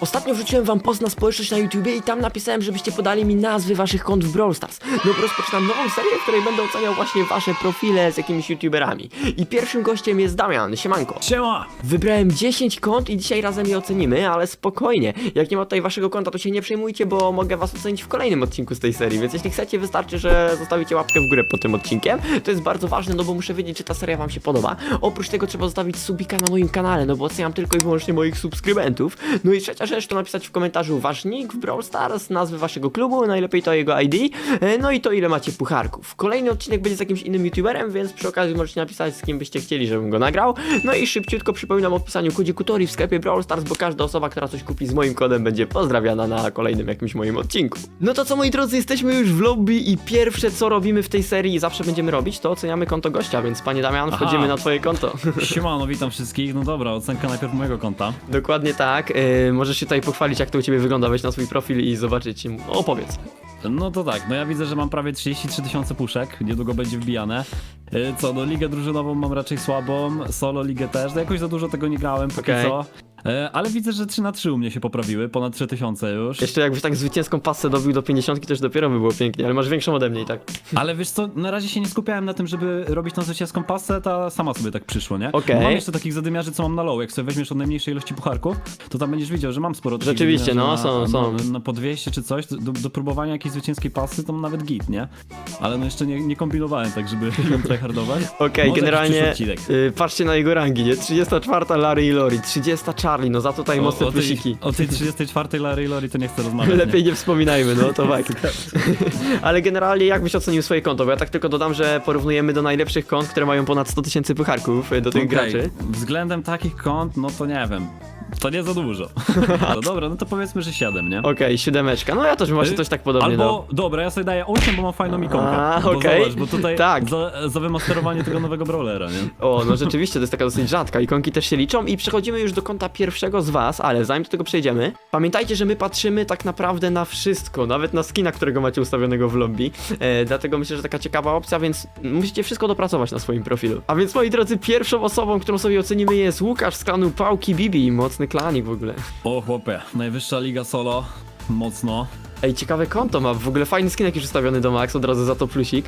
Ostatnio wrzuciłem wam post na społeczność na YouTubie i tam napisałem, żebyście podali mi nazwy waszych kont w Brawl Stars. No rozpoczynam nową serię, w której będę oceniał właśnie wasze profile z jakimiś YouTuberami. I pierwszym gościem jest Damian, siemanko. Siema! Wybrałem 10 kont i dzisiaj razem je ocenimy, ale spokojnie. Jak nie ma tutaj waszego konta, to się nie przejmujcie, bo mogę was ocenić w kolejnym odcinku z tej serii, więc jeśli chcecie, wystarczy, że zostawicie łapkę w górę pod tym odcinkiem. To jest bardzo ważne, no bo muszę wiedzieć, czy ta seria wam się podoba. Oprócz tego trzeba zostawić subika na moim kanale, no bo oceniam tylko i wyłącznie moich subskrybentów. No i trzecia rzecz to napisać w komentarzu wasz nick w Brawl Stars, nazwę waszego klubu, najlepiej to jego ID, e, no i to ile macie pucharków. Kolejny odcinek będzie z jakimś innym youtuberem, więc przy okazji możecie napisać z kim byście chcieli, żebym go nagrał. No i szybciutko przypominam o wpisaniu kodzi Kutori w sklepie Brawl Stars, bo każda osoba, która coś kupi z moim kodem będzie pozdrawiana na kolejnym jakimś moim odcinku. No to co moi drodzy, jesteśmy już w lobby i pierwsze co robimy w tej serii i zawsze będziemy robić, to oceniamy konto gościa, więc panie Damian, Aha. wchodzimy na twoje konto. Siemano, witam wszystkich. No dobra, ocenka najpierw mojego konta. Dokładnie tak. Yy, możesz się tutaj pochwalić, jak to u ciebie wygląda, wejść na swój profil i zobaczyć. No, opowiedz. No to tak, no ja widzę, że mam prawie 33 tysiące puszek, niedługo będzie wbijane. Y, Co, no ligę drużynową mam raczej słabą, solo ligę też, no jakoś za dużo tego nie grałem póki Okej. co. Y, Ale widzę, że 3 na 3 u mnie się poprawiły, ponad 3000 już. Jeszcze jakbyś tak zwycięską pasę dobił do 50, to już dopiero by było pięknie, ale masz większą ode mnie i tak. Ale wiesz co, na razie się nie skupiałem na tym, żeby robić tą zwycięską pasę, ta sama sobie tak przyszło, nie? Okej. Mam jeszcze takich zadymiarzy, co mam na low, jak sobie weźmiesz od najmniejszej ilości pucharków, to tam będziesz widział, że mam sporo takich Rzeczywiście, zadymiarzy no, na, są, są. Na, na po 200 czy coś, do, do próbowania jakiejś zwycięskiej pasy to nawet git, nie? Ale no jeszcze nie, nie kombinowałem tak, żeby ją tryhardować. Okej, Może generalnie przyszły odcinek. y, patrzcie na jego rangi, nie? 34 Larry i Lori, 30 Charlie, no za to tutaj mocne o, tej, plusiki. o tej 34 Larry Lori to nie chcę rozmawiać. Lepiej nie wspominajmy, no to fakt. Ale generalnie jak byś ocenił swoje konto? Bo ja tak tylko dodam, że porównujemy do najlepszych kont, które mają ponad 100 tysięcy pucharków y, do tych Okej, graczy. Względem takich kont, no to nie wiem. To nie za dużo. No dobra, no to powiedzmy, że 7, nie? Okej, siódemeczka. No ja też właśnie Y, coś tak podobnie dał. Albo, dobra, ja sobie daję 8, bo mam fajną ikonkę. A, bo okej. zobacz, bo tutaj Tak. za, za wymasterowanie tego nowego brawlera, nie? O, no rzeczywiście, to jest taka dosyć rzadka. Ikonki też się liczą i przechodzimy już do konta pierwszego z was, ale zanim do tego przejdziemy, pamiętajcie, że my patrzymy tak naprawdę na wszystko, nawet na skina, którego macie ustawionego w lobby. E, dlatego myślę, że taka ciekawa opcja, więc musicie wszystko dopracować na swoim profilu. A więc moi drodzy, pierwszą osobą, którą sobie ocenimy jest Łukasz z klanu Pałki Bibi, mocny klanik w ogóle. O chłopie, najwyższa liga solo, mocno. Ej, ciekawe konto ma, w ogóle fajny skinek już ustawiony do max, od razu za to plusik.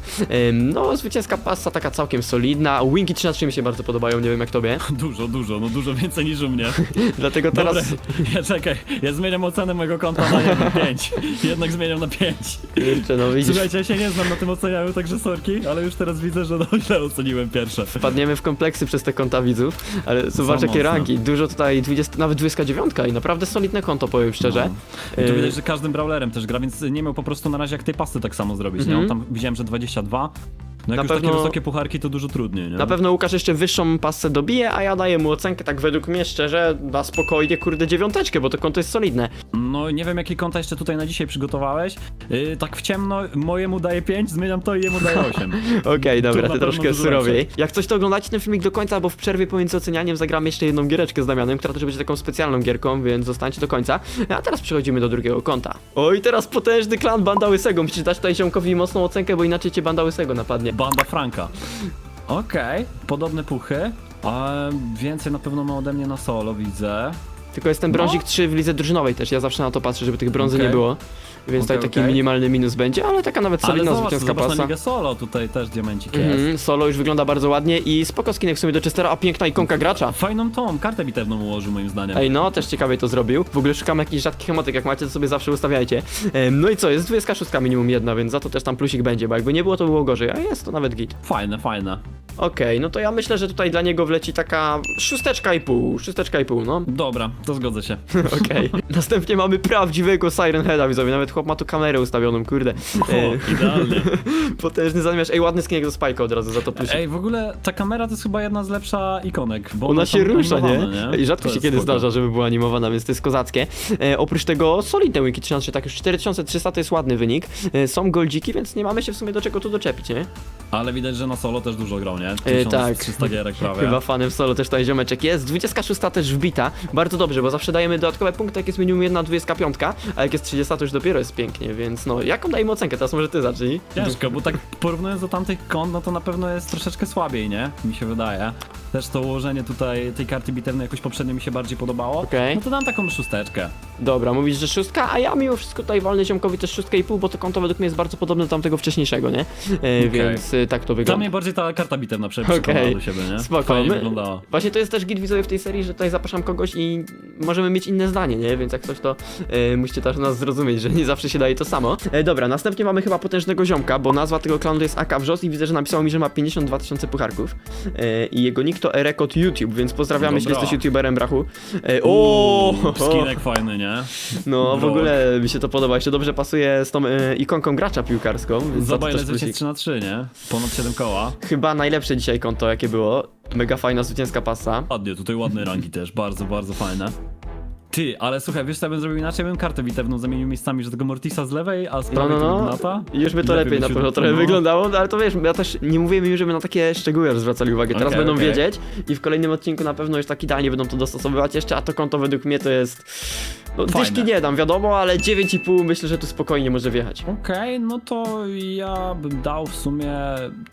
No, zwycięska pasa taka całkiem solidna, winki 3 na 3 mi się bardzo podobają, nie wiem jak tobie. Dużo, dużo, no dużo więcej niż u mnie. Dlatego teraz... Dobra, ja czekaj, ja zmieniam ocenę mojego konta na 1, 5. Jednak zmieniam na 5. Kurczę, no widzisz. Słuchajcie, ja się nie znam na tym ocenianiu, także sorki, ale już teraz widzę, że no źle oceniłem pierwsze. Wpadniemy w kompleksy przez te konta widzów, ale zobacz jakie rangi. Dużo tutaj, 20, nawet 29 i naprawdę solidne konto, powiem szczerze. I tu widać, że każdym brawlerem też gra, więc nie miał po prostu na razie jak tej pasy tak samo zrobić, nie? On tam widziałem, że 22. No jak Na już pewno- takie wysokie pucharki, to dużo trudniej, nie? Na pewno Łukasz jeszcze wyższą pasę dobije, a ja daję mu ocenkę tak według mnie szczerze, na spokojnie, kurde, dziewiąteczkę, bo to konto jest solidne. No nie wiem jakie konta jeszcze tutaj na dzisiaj przygotowałeś. Yy, tak w ciemno, mojemu daję 5, zmieniam to i jemu daję 8. Okej, dobra, na ty troszkę surowiej. Jak coś to oglądacie ten filmik do końca, bo w przerwie pomiędzy ocenianiem zagramy jeszcze jedną giereczkę z Damianem, która też będzie taką specjalną gierką, więc zostańcie do końca. A teraz przechodzimy do drugiego konta. Oj, teraz potężny klan Banda Łysego. Musisz dać tutaj ziomkowi mocną ocenkę, bo inaczej cię Banda Łysego napadnie. Banda Franka. Okej, podobne puchy. A więcej na pewno ma ode mnie na solo, widzę. Tylko jest ten brązik 3 w lidze drużynowej też, ja zawsze na to patrzę, żeby tych brązy No. Okej. nie było. Więc tutaj taki okej. minimalny minus będzie, ale taka nawet Ale solidna zobacz, zwycięska zobacz na pasa. ligę solo, tutaj też diamencik jest. Mhm, solo już wygląda bardzo ładnie i spoko skinek w sumie do Chestera, a piękna ikonka gracza. Fajną tą, kartę bitewną ułożył moim zdaniem. Ej, no, też ciekawie to zrobił. W ogóle szukam jakichś rzadkich emotek, jak macie, to sobie zawsze ustawiajcie. Em, no i co, jest 26 minimum jedna, więc za to też tam plusik będzie, bo jakby nie było, to było gorzej, a jest to nawet git. Fajne, fajne. Okej, no to ja myślę, że tutaj dla niego wleci taka szósteczka i pół, szósteczka i pół, no. Dobra, to zgodzę się. Okej. Następnie mamy prawdziwego Siren Heada, widzowie, nawet chłop ma tu kamerę ustawioną, kurde. O, E, idealnie. potężny zamiast, ej, ładny skinek do Spike'a od razu, za to plusik. Ej, w ogóle ta kamera to jest chyba jedna z lepsza ikonek, bo Ona się rusza, nie? I rzadko To się jest kiedy spoko. zdarza, żeby była animowana, więc to jest kozackie. E, oprócz tego solidne wiki 13, tak już 4300 to jest ładny wynik. E, są goldziki, więc nie mamy się w sumie do czego tu doczepić, nie? Ale widać, że na solo też dużo grał, nie? Nie? E, tak. 1300 gierek prawie. Chyba fanem solo też tutaj ziomeczek jest. 26 też wbita. Bardzo dobrze, bo zawsze dajemy dodatkowe punkty, jak jest minimum jedna 25, a jak jest 30 to już dopiero jest pięknie, więc no, jaką dajemy ocenkę? Teraz może ty zacznij. Ciężko, bo tak porównując do tamtych kont, no to na pewno jest troszeczkę słabiej, nie? Mi się wydaje. Też to ułożenie tutaj tej karty bitewnej jakoś poprzednio mi się bardziej podobało. Okej. No to dam taką szósteczkę. Dobra, mówisz, że szóstka, a ja mimo wszystko tutaj walnę ziomkowi też szóstkę i pół, bo to konto według mnie jest bardzo podobne do tamtego wcześniejszego, nie? E, Więc e, tak to Dla wygląda. mnie bardziej ta karta bitewna prze- Okej. przekonała do siebie, nie? Spoko, Fajnie my- wyglądała. Właśnie to jest też git widzowie w tej serii, że tutaj zapraszam kogoś i możemy mieć inne zdanie, nie? Więc jak coś to e, musicie też nas zrozumieć, że nie zawsze się daje to samo. E, dobra, następnie mamy chyba potężnego ziomka, bo nazwa tego klanu to jest AK Wrzos i widzę, że napisał mi, że ma 52 tysiące pucharków. E, I jego nick to Erekot YouTube, więc pozdrawiamy, jeśli jesteś youtuberem, brachu. E, o, Skinek fajny, nie? No, w Brok. ogóle mi się to podoba, jeszcze dobrze pasuje z tą e, ikonką gracza piłkarską, Zobacz ile też zwycięstw plusik. 3 na 3, nie? Ponad 7 koła. Chyba najlepsze dzisiaj konto, jakie było. Mega fajna zwycięska pasa. Ładnie, tutaj ładne rangi też, bardzo, bardzo fajne. Ty, ale słuchaj, wiesz co ja bym zrobił inaczej? Ja bym kartę bitewną zamienił miejscami, że tego Mortisa z lewej, a z No, prawej no, tego no. Gnata. Już by to lepiej na pewno trochę no. wyglądało, no, ale to wiesz, ja też nie mówiłem im, żeby na takie szczegóły zwracali uwagę. Teraz Okej, będą okej. wiedzieć i w kolejnym odcinku na pewno już tak idealnie będą to dostosowywać jeszcze, a to konto według mnie to jest... No dyszki nie dam, wiadomo, ale 9,5 myślę, że tu spokojnie może wjechać. Okej, no to ja bym dał w sumie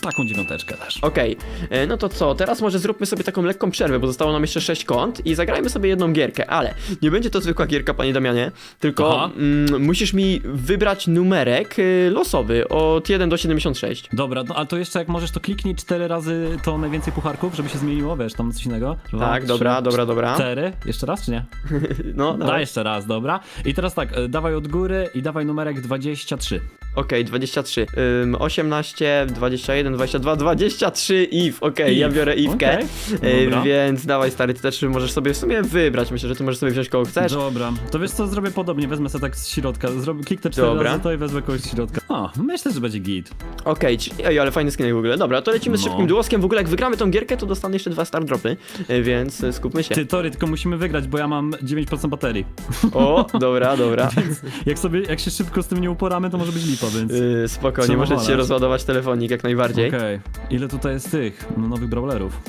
taką dziewiąteczkę też. Okej, e, no to co, teraz może zróbmy sobie taką lekką przerwę, bo zostało nam jeszcze 6 kont i zagrajmy sobie jedną gierkę, ale nie będzie to zwykła gierka, panie Damianie, tylko Aha. mm, musisz mi wybrać numerek y, losowy od 1 do 76. Dobra, no a to jeszcze jak możesz to kliknij cztery razy to najwięcej pucharków, żeby się zmieniło, wiesz, tam coś innego. Dwa, Tak, dobra, dobra, dobra. Cztery? Jeszcze raz, czy nie? No, Daj dawaj. jeszcze raz, dobra. I teraz tak, e, dawaj od góry i dawaj numerek 23. Okej, 23. Ym, 18, 21, 22, 23 if. Okej, ja If, biorę ifkę. okej. Dobra. więc dawaj stary, ty też możesz sobie w sumie wybrać. Myślę, że ty możesz sobie wziąć kogo chcesz. Dobra, to wiesz co, zrobię podobnie, wezmę sobie tak z środka, zrobię, kliknę cztery Dobra. razy to i wezmę kogoś z środka. O, myślę, że będzie git. Okej, okay, ej, ale fajny skinek w ogóle. Dobra, to lecimy z No. szybkim duoskiem. W ogóle jak wygramy tą gierkę, to dostanę jeszcze dwa star dropy, y, więc y, skupmy się. Ty, Tory, tylko musimy wygrać, bo ja mam 9% baterii. O, dobra, dobra. Jak sobie, jak się szybko z tym nie uporamy, to może być lipa, więc... Yy, spokojnie, możecie się rozładować telefonik jak najbardziej. Okej, ile tutaj jest tych, no, nowych brawlerów?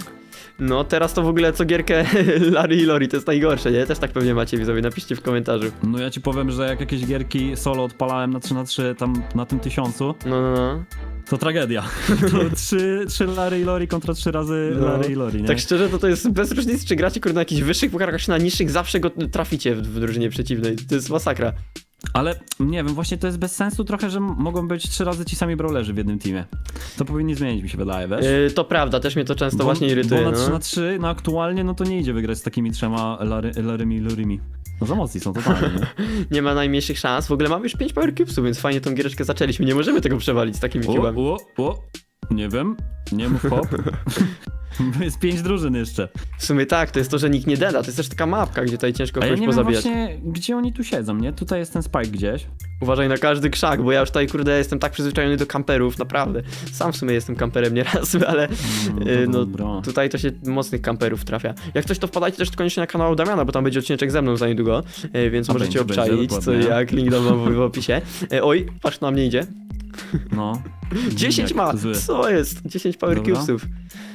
No teraz to w ogóle co gierkę Larry i Lori, to jest najgorsze, nie? Też tak pewnie macie widzowie, napiszcie w komentarzu. No ja ci powiem, że jak jakieś gierki solo odpalałem na 3 na 3 tam na tym tysiącu, No, no, no. to tragedia. To 3, 3 Larry i Lori kontra 3 razy No. Larry i Lori, nie? Tak szczerze, to to jest bez różnicy, czy gracie kurde na jakichś wyższych pucharach, czy na niższych, zawsze go traficie w, w drużynie przeciwnej. To jest masakra. Ale nie wiem, właśnie to jest bez sensu trochę, że mogą być trzy razy ci sami brawlerzy w jednym teamie. To powinni zmienić, mi się wydaje, wiesz? Yy, to prawda, też mnie to często właśnie irytuje. Bo na 3 No. na 3, no aktualnie, no to nie idzie wygrać z takimi trzema Lary, Larymi i Lurimi. No za mocni są totalnie. nie? Nie ma najmniejszych szans. W ogóle mamy już 5 power cubesów, więc fajnie tą giereczkę zaczęliśmy. Nie możemy tego przewalić z takimi cubami. O, o, o, nie wiem, nie mów hop. jest pięć drużyn jeszcze. W sumie tak, to jest to, że nikt nie deda. To jest też taka mapka, gdzie tutaj ciężko A ja kogoś nie wiem pozabijać. właśnie, gdzie oni tu siedzą, nie? Tutaj jest ten spike gdzieś. Uważaj na każdy krzak, bo ja już tutaj, kurde, jestem tak przyzwyczajony do kamperów, naprawdę. Sam w sumie jestem kamperem nieraz, ale No, yy, no, dobra. tutaj to się mocnych kamperów trafia. Jak coś, to wpadajcie też koniecznie na kanał Damiana, bo tam będzie odcineczek ze mną za niedługo, yy, więc A możecie będzie, obczaić, co dokładnie. jak, link dam wam w, w opisie. Yy, oj, patrz, na mnie idzie. No. 10 Jak ma, zły. co jest? 10 power Dobra. cubesów.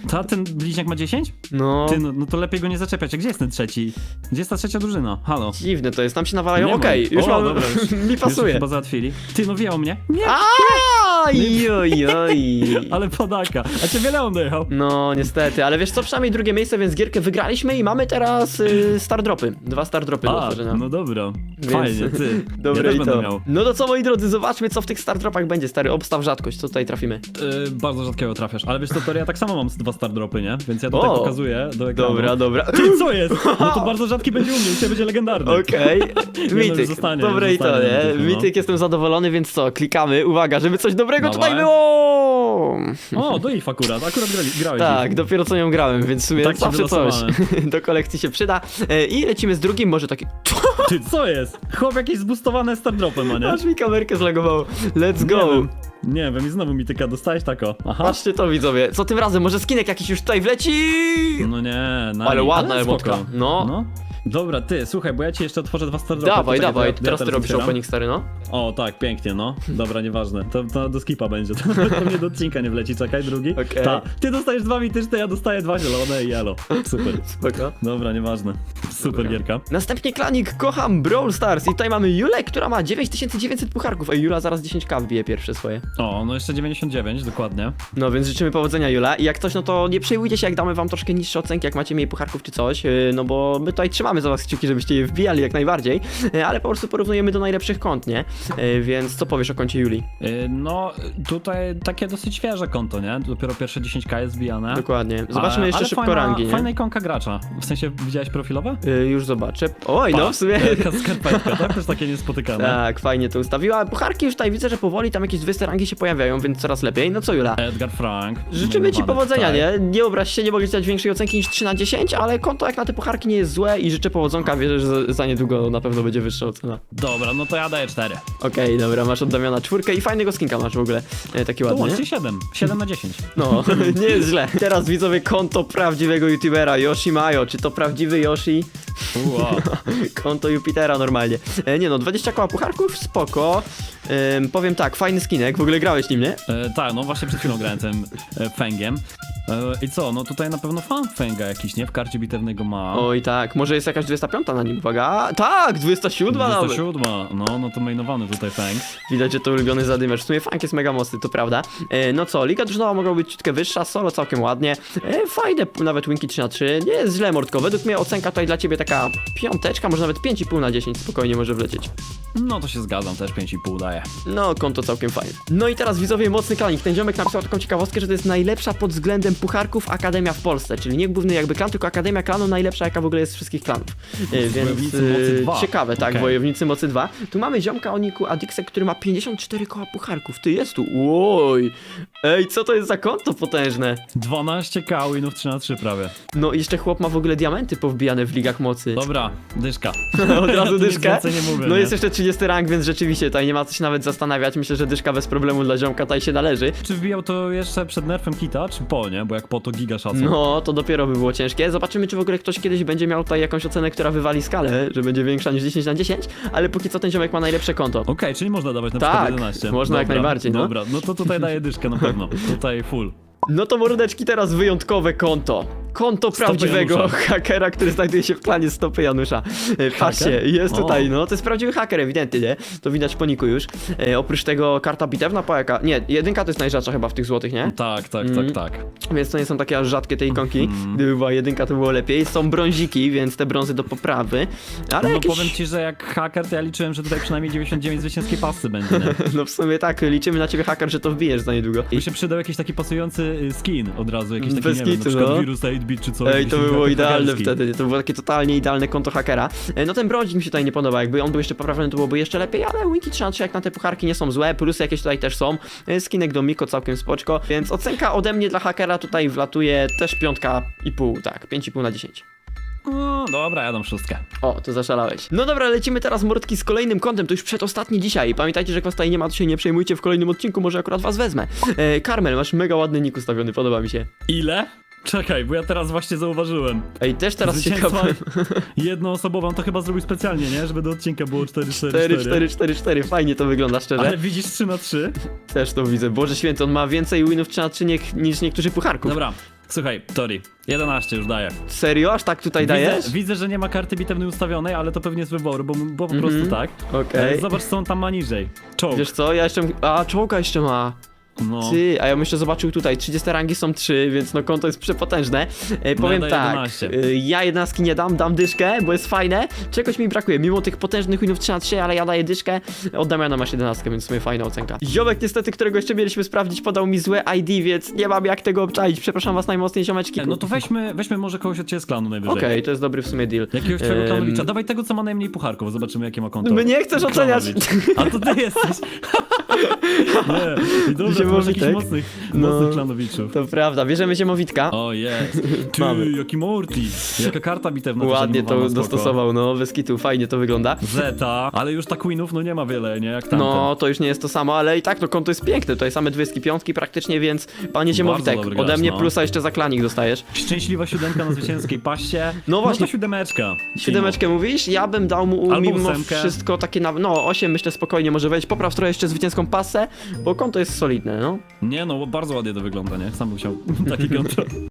Ta, ten bliźniak ma 10? No, Ty, no, no to lepiej go nie zaczepiać. A gdzie jest ten trzeci? Gdzie jest ta trzecia drużyna? Halo. dziwne to jest, tam się nawalają, Nie okej, już O, mam, dobra, już- mi Już pasuje. chyba załatwili. Ty, no wie o mnie. Nie, Aj, oj, oj. ale podaka. A ciebie Leon dojechał. No, niestety, ale wiesz co, przynajmniej drugie miejsce, więc gierkę wygraliśmy i mamy teraz y, star dropy. Dwa star dropy do A, otworzenia. no dobra. Więc- Fajnie, ty. Dobre ja też i będę to. miał. No to co, moi drodzy, zobaczmy, co w tych star dropach będzie, stary. Obstaw rzadkość, co tutaj trafimy. Yy, bardzo rzadkiego trafiasz. Ale wiesz co, to ja tak samo mam z dwa star dropy, nie? Więc ja tutaj O, pokazuję do ekranu. Dobra, dobra. Ty, co jest? No to bardzo rzadki będzie u mnie, u ciebie będzie legendarny. Okej, no, mityk. zostanie, Dobre i to, zostanie nie? mityk, no. Mityk, jestem zadowolony, więc co, klikamy. Uwaga, żeby coś dobrego Dawaj. tutaj było! O, do IF akurat, akurat grali, grałeś Tak, dziś. dopiero co nią grałem, więc w sumie Tak się zawsze coś wylosowałem. do kolekcji się przyda. E, I lecimy z drugim, może taki... Ty, co jest? Chłop jakieś zbustowane star dropy ma, nie? Aż mi kamerkę zlagowało. Let's Nie go! wiem. Nie wiem, i znowu mityka dostałeś tako. Aha. Patrzcie to widzowie, co tym razem, może skinek jakiś już tutaj wleci? No nie, na Ale ładna emotka. No. no. Dobra, ty, słuchaj, bo ja ci jeszcze otworzę dwa stary Dawaj, dawaj, ja teraz ty robisz otwieram. opening stary, no. O, tak, pięknie, no. Dobra, nieważne. To, to do skipa będzie. To, to mnie do odcinka nie wleci, czekaj, drugi. Okej. Ta. Ty dostajesz dwa mityczne, ja dostaję dwa zielone i jelo. Super. Spoko. Dobra, nieważne. Super Dobra. gierka. Następnie klanik, kocham Brawl Stars i tutaj mamy Julę, która ma 9900 pucharków, Ej, Jula zaraz 10k wbije pierwsze swoje. O, no jeszcze 99, dokładnie. No więc życzymy powodzenia Jula i jak coś, no to nie przejmujcie się jak damy wam troszkę niższe ocenki, jak macie mniej pucharków czy coś, yy, no bo my tutaj trzymamy za was kciuki, żebyście je wbijali jak najbardziej, yy, ale po prostu porównujemy do najlepszych kont, nie? Yy, Więc co powiesz o koncie Juli? No, tutaj takie dosyć świeże konto, nie? Dopiero pierwsze 10k jest zbijane. Dokładnie. Zobaczmy Ale- jeszcze ale szybko fajna, rangi, nie? Fajna ikonka gracza. W sensie, widziałeś profilowe? Yy, już zobaczę. Oj, no w sumie... Skarpetka, tak? Też takie niespotykane. Tak, fajnie to ustawiła. Pucharki już tutaj widzę, że powoli tam jakieś 200 rangi się pojawiają, więc coraz lepiej. No co Jula? Edgar Frank. Życzymy ci powodzenia, nie? Nie obraź się, nie mogę dać większej ocenki niż 3 na 10, ale konto jak na te pucharki nie jest złe i życzę powodzonka, wierzę, że za, niedługo na pewno będzie wyższa ocena. Dobra, no to ja daję 4. Okej, dobra, masz od Damiana czwórkę i fajnego skinka masz w ogóle, e, taki ładny, łącznie nie? 7. 7 na 10. No, nie jest źle. Teraz widzowie konto prawdziwego youtubera, Yoshi Mayo. Czy to prawdziwy Yoshi? Wow. Konto Jupitera normalnie. E, nie no, 20 koła pucharków, spoko. Em, powiem tak, fajny skinek, w ogóle grałeś nim, nie? E, tak, no właśnie przed chwilą grałem tym e, Fengiem. E, I co, no tutaj na pewno fan Fenga jakiś, nie? W karcie bitewnego ma. Oj tak, może jest jakaś 25 na nim, uwaga. Tak, 27 nawet. 27. No, no to mainowany tutaj Feng. Widać, że to ulubiony zadymacz. W sumie funk jest mega mocny, to prawda. E, no co, liga drużynowa mogła być ciutkę wyższa, solo całkiem ładnie. E, fajne, nawet winki 3 na 3 Nie jest źle, Mordko. Według mnie ocenka tutaj dla ciebie taka piąteczka, może nawet 5,5 na 10 spokojnie może wlecieć. No to się zgadzam, też 5,5 No, konto całkiem fajne. No i teraz widzowie, mocny klanik. Ten ziomek napisał taką ciekawostkę, że to jest najlepsza pod względem pucharków Akademia w Polsce. Czyli nie główny jakby klan, tylko Akademia klanu najlepsza, jaka w ogóle jest z wszystkich klanów. E, więc Wojownicy Mocy e, 2. ciekawe, tak, Okej. Wojownicy Mocy 2. Tu mamy ziomka o niku Adixek, który ma 54 koła pucharków. Ty jest tu. Oj. Ej, co to jest za konto potężne? 12k winów 3 na 3 prawie. No i jeszcze chłop ma w ogóle diamenty powbijane w ligach mocy. Dobra, dyszka. Od razu nic dyszkę. więcej nie mówię, no nie? jest jeszcze 30 rank, więc rzeczywiście tutaj nie ma co się nawet zastanawiać. Myślę, że dyszka bez problemu dla ziomka tutaj się należy. Czy wbijał to jeszcze przed nerfem kita, czy po, nie? Bo jak po to giga szacun. No, to dopiero by było ciężkie. Zobaczymy, czy w ogóle ktoś kiedyś będzie miał tutaj jakąś ocenę, która wywali skalę, że będzie większa niż 10 na 10, ale póki co ten ziomek ma najlepsze konto. Okej, czyli można dawać na Tak, przykład 11. można jak Dobra, najbardziej, no. Dobra, no to tutaj daję dyszkę na pewno. Tutaj full. No to mordeczki teraz wyjątkowe konto. Konto Stopy prawdziwego Janusza. hakera, który znajduje się w klanie Stopy Janusza. E, Patrzcie, jest O. tutaj, no to jest prawdziwy haker, ewidentnie, nie? To widać po niku już. E, oprócz tego karta bitewna, po jaka? Nie, jedynka to jest najrzadsza chyba w tych złotych, nie? Tak, tak, Mhm. tak, tak. Więc to nie są takie aż rzadkie te ikonki. Mhm. Gdyby była jedynka, to było lepiej. Są brąziki, więc te brązy do poprawy. Ale No jakieś... powiem ci, że jak haker, to ja liczyłem, że tutaj przynajmniej 99 zwycięskiej pasy będzie, nie? No w sumie tak, liczymy na ciebie haker, że to wbijesz za niedługo. By się przydał jakiś taki pasujący y, skin od razu, jakiś taki, Bez nie wiem, na kitu, przykład no. wirus 8-bit czy coś. Ej, to było idealne wtedy, to było takie totalnie idealne konto hakera. E, No ten brązik mi się tutaj nie podoba, jakby on był jeszcze poprawiony, to byłoby jeszcze lepiej, ale winki 3 na 3 jak na te pucharki nie są złe, plusy jakieś tutaj też są. E, Skinek do Miko całkiem spoczko, więc ocenka ode mnie dla hakera tutaj wlatuje też piątka i pół, tak, 5,5 na 10. No dobra, ja dam szóstkę. O, to zaszalałeś. No dobra, lecimy teraz mordki z kolejnym kątem, to już przedostatni dzisiaj. Pamiętajcie, że jak was tutaj nie ma, to się nie przejmujcie, w kolejnym odcinku może akurat was wezmę. E, Karmel, masz mega ładny nick ustawiony, podoba mi się. Ile? Czekaj, bo ja teraz właśnie zauważyłem. Ej, też teraz się Zwycięstwa kapłem. jednoosobową to chyba zrobił specjalnie, nie? Żeby do odcinka było 4-4-4. 4, 4, 4, 4, fajnie to wygląda szczerze. Ale widzisz 3 na 3? Też to widzę. Boże święty, on ma więcej winów 3 na 3 nie, niż niektórzy pucharków. Dobra, słuchaj, Tori, 11 już daję. Serio? Aż tak tutaj dajesz? Widzę, widzę, że nie ma karty bitewnej ustawionej, ale to pewnie z wyboru, bo, bo po Mhm. prostu tak. Okej. E, Zobacz, co on tam ma niżej. Czołg. Wiesz co, ja jeszcze... A, czołga jeszcze ma. No. Ty, a ja bym jeszcze zobaczył tutaj, 30 rangi są 3, więc no konto jest przepotężne. E, powiem tak, 11. e, ja jednostki nie dam, dam dyszkę, bo jest fajne. Czegoś mi brakuje, mimo tych potężnych winów 3 na 3, ale ja daję dyszkę. Od Damiana masz 11, więc w sumie fajna ocenka. Ziomek niestety, którego jeszcze mieliśmy sprawdzić, podał mi złe ID, więc nie mam jak tego obczaić. Przepraszam was najmocniej, ziomeczki. E, No to weźmy, weźmy może kogoś od ciebie z klanu najwyżej. Okej, to jest dobry w sumie deal. Jakiegoś twojego Em, klanowicza. Dawaj tego, co ma najmniej pucharków, zobaczymy jakie ma konto. Mnie chcesz oceniać. Klanowicz. A to ty jesteś. Nie, i dobra, masz Ziemowitek. jakichś mocnych, No. mocnych klanowiczów. To prawda, bierzemy Ziemowitka. O jest. Ty, Mamy. jaki Morty. Jaka karta bitewna. też Ładnie animowana, to spoko. dostosował, no, bez kitu, fajnie to wygląda. Zeta, ale już ta Queenów no nie ma wiele, nie? Jak tamten. No, to już nie jest to samo, ale i tak, no konto jest piękne, tutaj same 25 praktycznie, więc panie Ziemowitek, dobry ode gracz, mnie no. plusa jeszcze za klanik dostajesz. Szczęśliwa siódemka na zwycięskiej paście. No właśnie. No to siódemeczka. Siódemeczkę mówisz? Ja bym dał mu Albo mimo ósemkę. wszystko takie na, no 8 myślę spokojnie może wejść, popraw trochę jeszcze zwycięską pasę, bo konto jest solidne, no. Nie no, bardzo ładnie to wygląda, nie? Sam bym chciał takie konto.